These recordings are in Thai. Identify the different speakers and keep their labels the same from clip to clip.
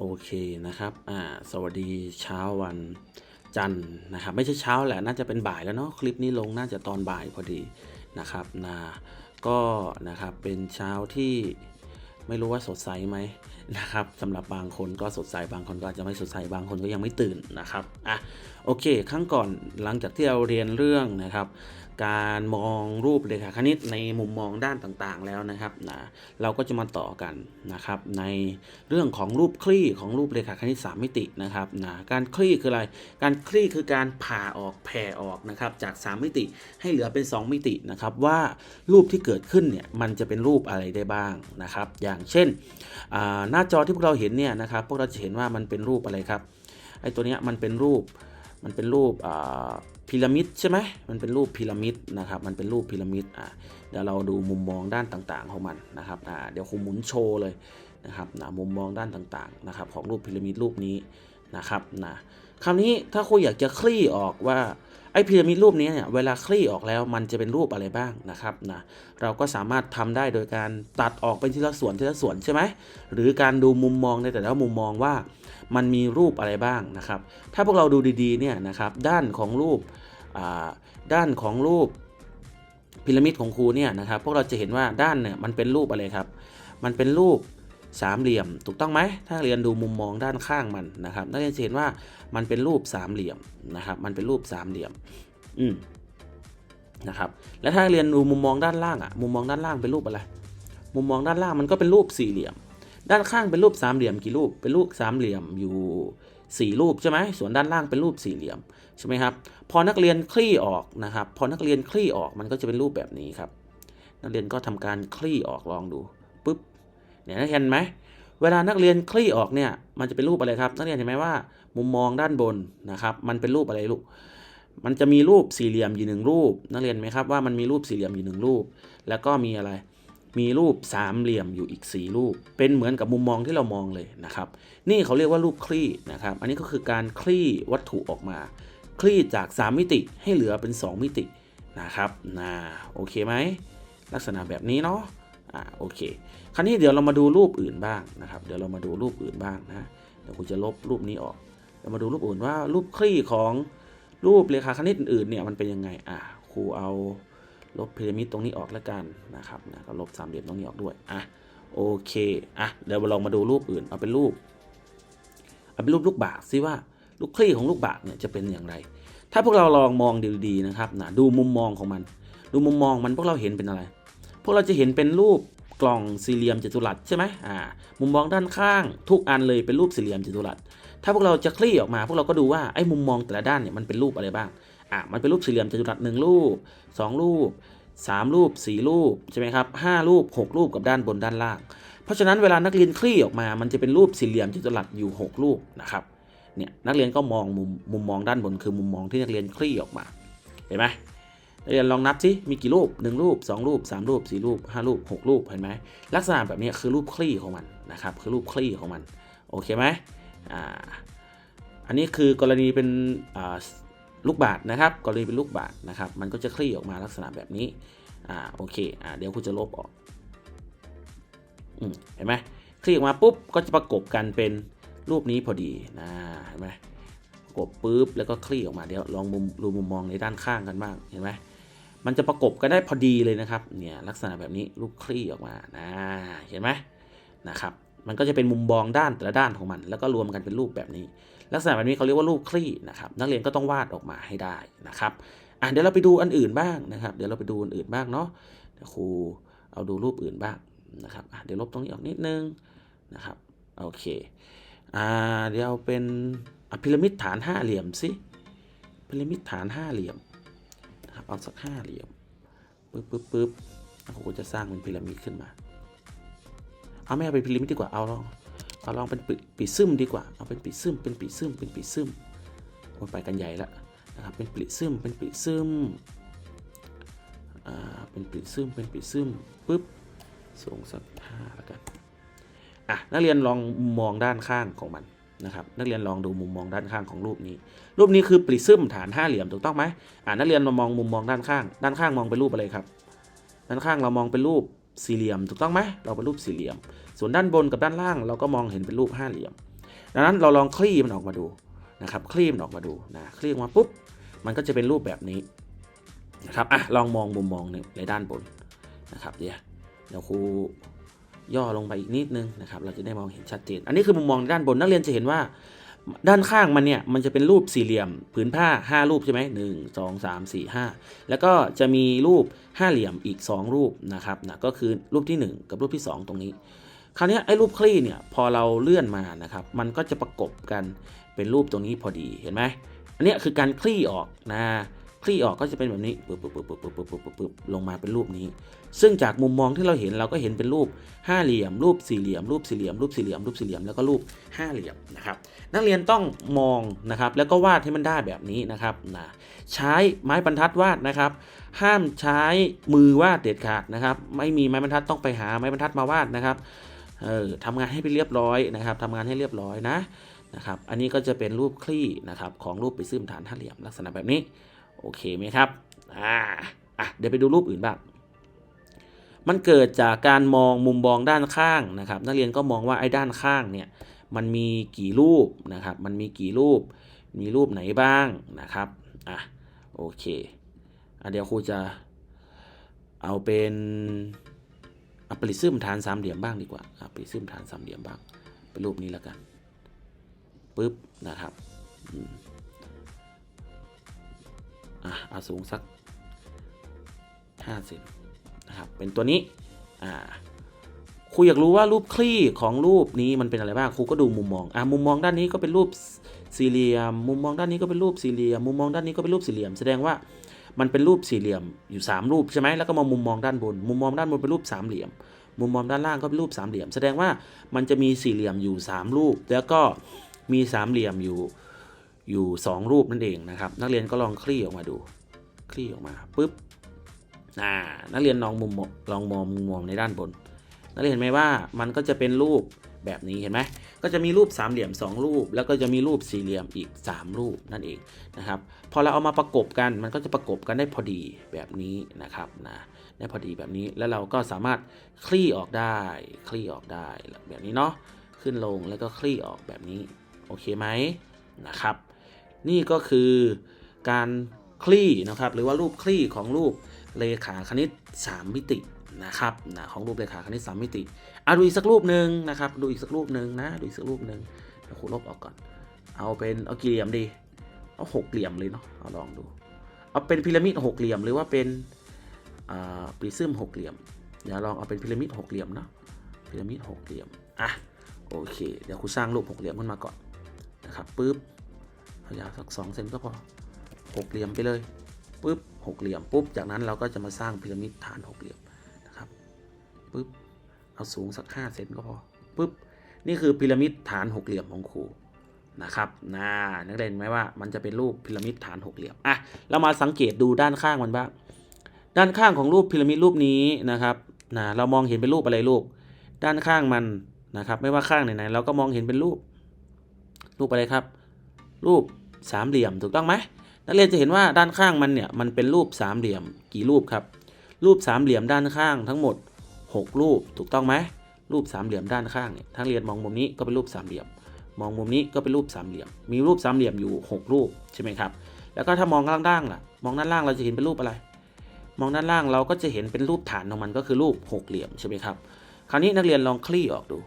Speaker 1: โอเคนะครับ อ่า สวัสดีเช้าวันจันทร์นะครับ ไม่ใช่เช้าแหละ น่าจะเป็นบ่ายแล้วเนาะ คลิปนี้ลงน่าจะตอนบ่ายพอดีนะครับนะก็นะครับ เป็นเช้าที่ไม่รู้ว่าสดใสไหมนะครับสำหรับบางคนก็สดใส บางคนก็อาจจะไม่สดใส บางคนก็ยังไม่ตื่นนะครับ อะ โอเคครั้งก่อนหลังจากที่เราเรียนเรื่องนะครับ การมองรูปเรขาคณิตในมุมมองด้านต่างๆแล้วนะครับนะเราก็จะมาต่อกันนะครับ ในเรื่องของรูปคลี่ของรูปเรขาคณิต 3 มิตินะครับนะการคลี่คืออะไร การคลี่คือการผ่าออกแผ่ออกนะครับจาก 3 มิติให้เหลือเป็น 2 มิตินะครับว่ารูปที่เกิดขึ้นเนี่ยมันจะเป็นรูปอะไรได้บ้างนะครับ อย่างเช่นหน้าจอที่พวกเราเห็นเนี่ยนะครับพวกเราจะเห็นว่ามันเป็นรูปอะไรครับไอ้ตัวเนี้ยมันเป็นรูป มันเป็นรูปพีระมิดใช่ไหมมันเป็นรูปพีระมิดนะครับ มันเป็นรูปพีระมิดอ่าเดี๋ยวเราดูมุมมองด้านต่างๆของมันนะครับอ่าเดี๋ยวครูหมุนโชว์เลยนะครับนะมุมมองด้านต่างๆนะครับของรูปพีระมิดรูปนี้นะครับนะคราวนี้ถ้าครูอยากจะคลี่ออกว่า ไอ้พีระมิดรูปนี้เนี่ยเวลาคลี่ออกแล้วมันจะเป็นรูปอะไรบ้างนะครับนะเราก็สามารถทำได้โดยการตัดออกเป็นทีละส่วนทีละส่วนใช่ไหมหรือการดูมุมมองในแต่ละมุมมองว่ามันมีรูปอะไรบ้างนะครับ ถ้าพวกเราดูดีๆเนี่ยนะครับด้านของรูปอ่าด้านของรูปพีระมิดของครูเนี่ยนะครับพวกเราจะเห็นว่าด้านเนี่ยมันเป็นรูปอะไรครับ มันเป็นรูป สามเหลี่ยม ถูกต้องไหมถ้าเรียนดูมุมมองด้านข้างมันนะครับนักเรียนจะเห็นว่ามันเป็นรูปสามเหลี่ยมนะครับมันเป็นรูปสามเหลี่ยมอืมนะครับแล้วถ้าเรียนดูมุมมองด้านล่างอะมุมมองด้านล่างเป็นรูปอะไรมุมมองด้านล่างมันก็เป็นรูปสี่เหลี่ยม ด้านข้างเป็นรูปสามเหลี่ยมกี่รูปเป็นรูปสามเหลี่ยมอยู่4รูปใช่ไหมส่วนด้านล่างเป็นรูปสี่เหลี่ยมใช่ไหมครับพอนักเรียนคลี่ออกนะครับ พอนักเรียนคลี่ออกมันก็จะเป็นรูปแบบนี้ครับ นักเรียนก็ทำการคลี่ออกลองดู เนี่ยนักเรียนเห็นไหมเวลานักเรียนคลี่ออกเนี่ยมันจะเป็นรูปอะไรครับ นักเรียนเห็นไหมว่า มุมมองด้านบนนะครับ มันเป็นรูปอะไรลูกมันจะมีรูปสี่เหลี่ยมอยู่หนึ่งรูป นักเรียนไหมครับว่ามันมีรูปสี่เหลี่ยมอยู่หนึ่งรูป แล้วก็มีอะไร มีรูปสามเหลี่ยมอยู่อีก4รูป เป็นเหมือนกับมุมมองที่เรามองเลยนะครับ นี่เขาเรียกว่ารูปคลี่นะครับ อันนี้ก็คือการคลี่วัตถุออกมา คลี่จาก 3 มิติให้เหลือเป็น 2 มิตินะครับนะโอเคไหมลักษณะแบบนี้เนาะอ่าโอเค คราวนี้เดี๋ยวเรามาดูรูปอื่นบ้างนะครับ เดี๋ยวเรามาดูรูปอื่นบ้างนะ เดี๋ยวคุณจะลบรูปนี้ออก เรามาดูรูปอื่นว่ารูปคลี่ของรูปเรขาคณิตอื่นๆเนี่ยมันเป็นยังไง อ่าครูเอาลบพีระมิดตรงนี้ออกแล้วกันนะครับนะก็ลบสามเหลี่ยมตรงนี้ออกด้วย อะ โอเค อะ เดี๋ยวเราลองมาดูรูปอื่น เอาเป็นรูป เอาเป็นรูปลูกบาศก์ซิว่าลูกคลี่ของลูกบาศก์เนี่ยจะเป็นอย่างไร ถ้าพวกเราลองมองดีๆนะครับนะดูมุมมองของมัน ดูมุมมองมันพวกเราเห็นเป็นอะไร พวกเราจะเห็นเป็นรูป กล่องสี่เหลี่ยมจัตุรัสใช่ไหมอ่ามุมมองด้านข้าง ทุกอันเลยเป็นรูปสี่เหลี่ยมจัตุรัสถ้าพวกเราจะคลี่ออกมา พวกเราก็ดูว่าไอ้มุมมองแต่ละด้านเนี่ยมันเป็นรูปอะไรบ้างอะมันเป็นรูปสี่เหลี่ยมจัตุรัสหนึ่งรูปสองรูป3รูป4รูปใช่ไหมครับ5รูป6รูปกับด้านบนด้านล่าง เพราะฉะนั้นเวลานักเรียนคลี่ออกมา มันจะเป็นรูปสี่เหลี่ยมจัตุรัสอยู่6รูปนะครับเนี่ยนักเรียนก็มองมุมมุมมองด้านบนคือมุมมองที่นักเรียนคลี่ออกมาเห็นไหม เรียนลองนับสิมีกี่รูป 1 รูป 2 รูป 3 รูป 4 รูป 5 รูป 6 รูป เห็นไหมลักษณะแบบนี้คือรูปคลี่ของมันนะครับคือรูปคลี่ของมัน โอเคไหมอ่าอันนี้คือกรณีเป็นลูกบาศก์นะครับกรณีเป็นลูกบาศก์นะครับ มันก็จะคลี่ออกมาลักษณะแบบนี้อ่าโอเคอ่าเดี๋ยวคุณจะลบออกอืมเห็นไหมคลี่ออกมาปุ๊บก็จะประกบกันเป็นรูปนี้พอดีนะเห็นไหมประกบปุ๊บแล้วก็คลี่ออกมาเดี๋ยวลองมุมดูมุมมองในด้านข้างกันบ้างเห็นไหม มันจะประกบกันได้พอดีเลยนะครับ เนี่ยลักษณะแบบนี้รูปคลี่ออกมานะเห็นไหมนะครับ มันก็จะเป็นมุมมองด้านแต่ละด้านของมัน แล้วก็รวมกันเป็นรูปแบบนี้ ลักษณะแบบนี้เขาเรียกว่ารูปคลี่นะครับ นักเรียนก็ต้องวาดออกมาให้ได้นะครับอะเดี๋ยวเราไปดูอันอื่นบ้างนะครับ เดี๋ยวเราไปดูอันอื่นบ้างเนาะครูเอาดูรูปอื่นบ้างนะครับอะเดี๋ยวลบตรงนี้ออกนิดนึงนะครับโอเคอ่าเดี๋ยวเป็นพีระมิดฐานห้าเหลี่ยมสิพีระมิดฐานห้าเหลี่ยม เอาสักห้าเหลี่ยมปึ๊บปึ๊บปึ๊บแล้วครูก็จะสร้างเป็นพีระมิดขึ้นมา เอาไม่เอาเป็นพีระมิดดีกว่า เอาลอง เอาลองเป็นปีซึมดีกว่า เอาเป็นปีซึม เป็นปีซึม เป็นปีซึมโอ้ยไปกันใหญ่ละนะครับ เป็นปีซึม เป็นปีซึม อ่า เป็นปีซึม เป็นปีซึมปุ๊บ สูงสักห้าแล้วกัน อะ นักเรียนลองมองด้านข้างของมัน นะครับนักเรียนลองดูมุมมองด้านข้างของรูปนี้ รูปนี้คือปริซึมฐานห้าเหลี่ยมถูกต้องไหมอ่านักเรียนมามองมุมมองด้านข้าง ด้านข้างมองเป็นรูปอะไรครับ ด้านข้างเรามองเป็นรูปสี่เหลี่ยมถูกต้องไหมเราเป็นรูปสี่เหลี่ยม ส่วนด้านบนกับด้านล่าง เราก็มองเห็นเป็นรูปห้าเหลี่ยม ดังนั้นเราลองคลี่มันออกมาดูนะครับคลี่มันออกมาดูนะคลี่ออกมาปุ๊บมันก็จะเป็นรูปแบบนี้นะครับอะลองมองมุมมองหนึ่งในด้านบนนะครับเดี๋ยวเดี๋ยวครู ย่อลงไปอีกนิดนึงนะครับ เราจะได้มองเห็นชัดเจน อันนี้คือมุมมองด้านบนนักเรียนจะเห็นว่า ด้านข้างมันเนี่ยมันจะเป็นรูปสี่เหลี่ยม ผืนผ้า 5 รูปใช่ไหมหนึ่งสองสามสี่ห้าแล้วก็จะมีรูปห้าเหลี่ยมอีก 2 รูปนะครับนะก็คือรูปที่ 1 กับรูปที่ 2 ตรงนี้ คราวนี้ไอ้รูปคลี่เนี่ยพอเราเลื่อนมานะครับ มันก็จะประกบกันเป็นรูปตรงนี้พอดีเห็นไหมอันนี้คือการคลี่ออกนะคลี่ออกก็จะเป็นแบบนี้ปึ๊บปึ๊บปึ๊บปึ๊บปึ๊บปึ๊บลงมาเป็นรูปนี้ ซึ่งจากมุมมองที่เราเห็นเราก็เห็นเป็นรูปห้าเหลี่ยม รูปสี่เหลี่ยม รูปสี่เหลี่ยม รูปสี่เหลี่ยม รูปสี่เหลี่ยม แล้วก็รูปห้าเหลี่ยมนะครับ นักเรียนต้องมองนะครับ แล้วก็วาดให้มันได้แบบนี้นะครับนะใช้ไม้บรรทัดวาดนะครับ ห้ามใช้มือวาดเด็ดขาดนะครับ ไม่มีไม้บรรทัดต้องไปหาไม้บรรทัดมาวาดนะครับเออทำงานให้ไปเรียบร้อยนะครับทำงานให้เรียบร้อยนะนะครับ อันนี้ก็จะเป็นรูปคลี่นะครับของรูปไปซึมฐานห้าเหลี่ยมลักษณะแบบนี้ โอเคไหมครับ อ่า อะ เดี๋ยวไปดูรูปอื่นบ้าง มันเกิดจากการมองมุมมองด้านข้างนะครับ นักเรียนก็มองว่าไอ้ด้านข้างเนี่ยมันมีกี่รูปนะครับ มันมีกี่รูป มีรูปไหนบ้างนะครับอะโอเคอะเดี๋ยวครูจะเอาเป็นอาปริซึมฐานสามเหลี่ยมบ้างดีกว่าอะปริซึมฐานสามเหลี่ยมบ้าง เป็นรูปนี้แล้วกันปึ๊บนะครับอะเอาสูงสัก5เซน นะครับเป็นตัวนี้อ่าครูอยากรู้ว่ารูปคลี่ของรูปนี้มันเป็นอะไรบ้างครูก็ดูมุมมองอ่ามุมมองด้านนี้ก็เป็นรูปสี่เหลี่ยม มุมมองด้านนี้ก็เป็นรูปสี่เหลี่ยมมุมมองด้านนี้ก็เป็นรูปสี่เหลี่ยม แสดงว่ามันเป็นรูปสี่เหลี่ยมอยู่ 3 รูปใช่ไหมแล้วก็มามุมมองด้านบน มุมมองด้านบนเป็นรูปสามเหลี่ยม มุมมองด้านล่างก็เป็นรูปสามเหลี่ยม แสดงว่ามันจะมีสี่เหลี่ยมอยู่ 3 รูป แล้วก็มีสามเหลี่ยมอยู่อยู่ 2 รูปนั่นเองนะครับ นักเรียนก็ลองคลี่ออกมาดู คลี่ออกมาปุ๊บ อ่านักเรียนลองมุมลองมองมุมมองในด้านบน นักเรียนเห็นไหมว่ามันก็จะเป็นรูปแบบนี้เห็นไหมก็จะมีรูปสามเหลี่ยม 2 รูป แล้วก็จะมีรูปสี่เหลี่ยมอีก 3 รูปนั่นเองนะครับ พอเราเอามาประกบกันมันก็จะประกบกันได้พอดีแบบนี้นะครับนะได้พอดีแบบนี้แล้วเราก็สามารถคลี่ออกได้คลี่ออกได้แบบนี้เนาะขึ้นลงแล้วก็คลี่ออกแบบนี้โอเคไหมนะครับ นี่ก็คือการคลี่นะครับหรือว่ารูปคลี่ของรูป เลขาคณิต 3 มิตินะครับนะของรูปเลขาคณิต 3 มิติอะดูอีกสักรูปหนึ่งนะครับ ดูอีกสักรูปหนึ่งนะ ดูอีกสักรูปหนึ่งเดี๋ยวครูลบออกก่อน เอาเป็นเอากี่เหลี่ยมดี เอาหกเหลี่ยมเลยเนาะ เอาลองดู เอาเป็นพีระมิดหกเหลี่ยมหรือว่าเป็นอ่าปริซึมหกเหลี่ยม เดี๋ยวลองเอาเป็นพีระมิดหกเหลี่ยมเนาะ พีระมิดหกเหลี่ยม อะ โอเค เดี๋ยวครูสร้างรูปหกเหลี่ยมขึ้นมาก่อนนะครับ ปึ๊บ ยาวสักสองเซนก็พอหกเหลี่ยมไปเลยปุ๊บ หกเหลี่ยมปุ๊บจากนั้นเราก็จะมาสร้างพีระมิดฐานหกเหลี่ยมนะครับปุ๊บเอาสูงสักห้าเซนก็พอปุ๊บนี่คือพีระมิดฐานหกเหลี่ยมของครูนะครับน่านักเรียนไหมว่ามันจะเป็นรูปพีระมิดฐานหกเหลี่ยมอะเรามาสังเกตดูด้านข้างมันบ้างด้านข้างของรูปพีระมิดรูปนี้นะครับนะเรามองเห็นเป็นรูปอะไรลูกด้านข้างมันนะครับไม่ว่าข้างไหนๆเราก็มองเห็นเป็นรูป รูปอะไรครับ รูปสามเหลี่ยมถูกต้องไหม นักเรียนจะเห็นว่าด้านข้างมันเนี่ยมันเป็นรูปสามเหลี่ยมกี่รูปครับ รูปสามเหลี่ยมด้านข้างทั้งหมด 6 รูปถูกต้องไหมรูปสามเหลี่ยมด้านข้างเนี่ยถ้าเรียนมองมุมนี้ก็เป็นรูปสามเหลี่ยม มองมุมนี้ก็เป็นรูปสามเหลี่ยม มีรูปสามเหลี่ยมอยู่ 6 รูปใช่ไหมครับ แล้วก็ถ้ามองล่างล่ะ มองด้านล่างเราจะเห็นเป็นรูปอะไร มองด้านล่างเราก็จะเห็นเป็นรูปฐานของมันก็คือรูปหกเหลี่ยมใช่ไหมครับ คราวนี้นักเรียนลองคลี่ออกดู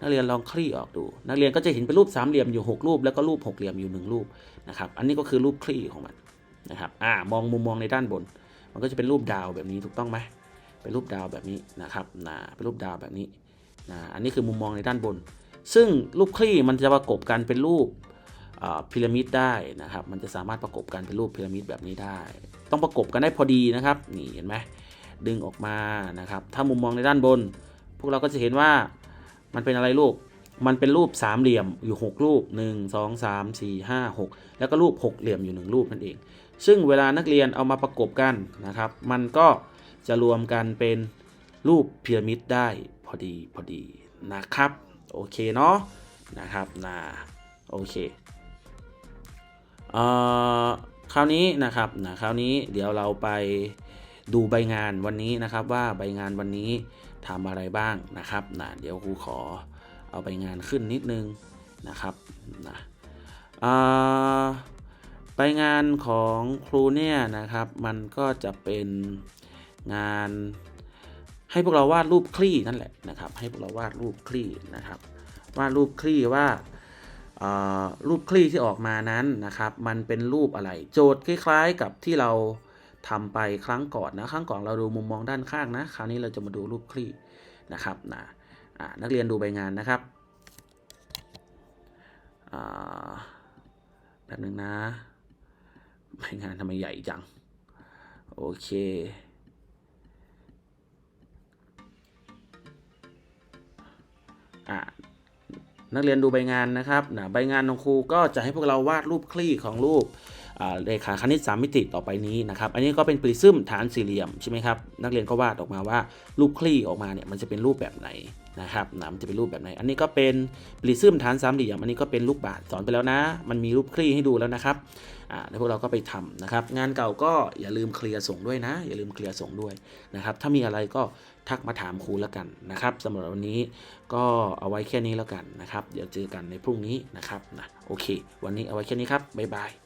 Speaker 1: นักเรียนลองคลี่ออกดู นักเรียนก็จะเห็นเป็นรูปสามเหลี่ยมอยู่ 6 รูป แล้วก็รูปหกเหลี่ยมอยู่หนึ่งรูปนะครับ อันนี้ก็คือรูปคลี่ของมันนะครับ อ่ามองมุมมองในด้านบน มันก็จะเป็นรูปดาวแบบนี้ถูกต้องไหมเป็นรูปดาวแบบนี้นะครับนะเป็นรูปดาวแบบนี้นะอันนี้คือมุมมองในด้านบน ซึ่งรูปคลี่มันจะประกบกันเป็นรูปพีระมิดได้นะครับ มันจะสามารถประกบกันเป็นรูปพีระมิดแบบนี้ได้ ต้องประกบกันได้พอดีนะครับ นี่เห็นไหมดึงออกมานะครับ ถ้ามุมมองในด้านบน พวกเราก็จะเห็นว่า มันเป็นอะไรลูกมันเป็นรูปสามเหลี่ยมอยู่ 6 รูป 1 2 3 4 5 6 แล้วก็รูปหกเหลี่ยมอยู่ 1 รูปนั่นเอง ซึ่งเวลานักเรียนเอามาประกบกันนะครับ มันก็จะรวมกันเป็นรูปพีระมิดได้พอดีพอดีนะครับ โอเคเนาะนะครับนะโอเคเอ่อคราวนี้นะครับนะคราวนี้เดี๋ยวเราไป ดูใบงานวันนี้นะครับว่าใบงานวันนี้ทำอะไรบ้างนะครับนะเดี๋ยวครูขอเอาใบงานขึ้นนิดนึงนะครับนะอ่าไปงานของครูเนี่ยนะครับมันก็จะเป็นงานให้พวกเราวาดรูปคลี่นั่นแหละนะครับ ให้พวกเราวาดรูปคลี่นะครับวาดรูปคลี่ว่าเอ่อรูปคลี่ที่ออกมานั้นนะครับ มันเป็นรูปอะไร โจทย์คล้ายๆกับที่เรา ทำไปครั้งก่อนนะ ครั้งก่อนเราดูมุมมองด้านข้างนะ คราวนี้เราจะมาดูรูปคลี่นะครับนะอ่านักเรียนดูใบงานนะครับอ่าแป๊บนึงนะใบงานทำไมใหญ่จัง โอเคอ่านักเรียนดูใบงานนะครับนะใบงานของครูก็จะให้พวกเราวาดรูปคลี่ของรูป เรขาคณิต 3 มิติต่อไปนี้นะครับ อันนี้ก็เป็นปริซึมฐานสี่เหลี่ยมใช่ไหมครับนักเรียนก็วาดออกมาว่ารูปคลี่ออกมาเนี่ยมันจะเป็นรูปแบบไหนนะครับนะมันจะเป็นรูปแบบไหน อันนี้ก็เป็นปริซึมฐานสามเหลี่ยม อันนี้ก็เป็นลูกบาศสอนไปแล้วนะ มันมีรูปคลี่ให้ดูแล้วนะครับ อ่าแล้วพวกเราก็ไปทำนะครับ งานเก่าก็อย่าลืมเคลียร์ส่งด้วยนะ อย่าลืมเคลียร์ส่งด้วยนะครับ ถ้ามีอะไรก็ทักมาถามครูแล้วกันนะครับสำหรับวันนี้ก็เอาไว้แค่นี้แล้วกันนะครับ เดี๋ยวเจอกันในพรุ่งนี้นะครับนะ โอเค วันนี้เอาไว้แค่นี้ครับ บ๊ายบาย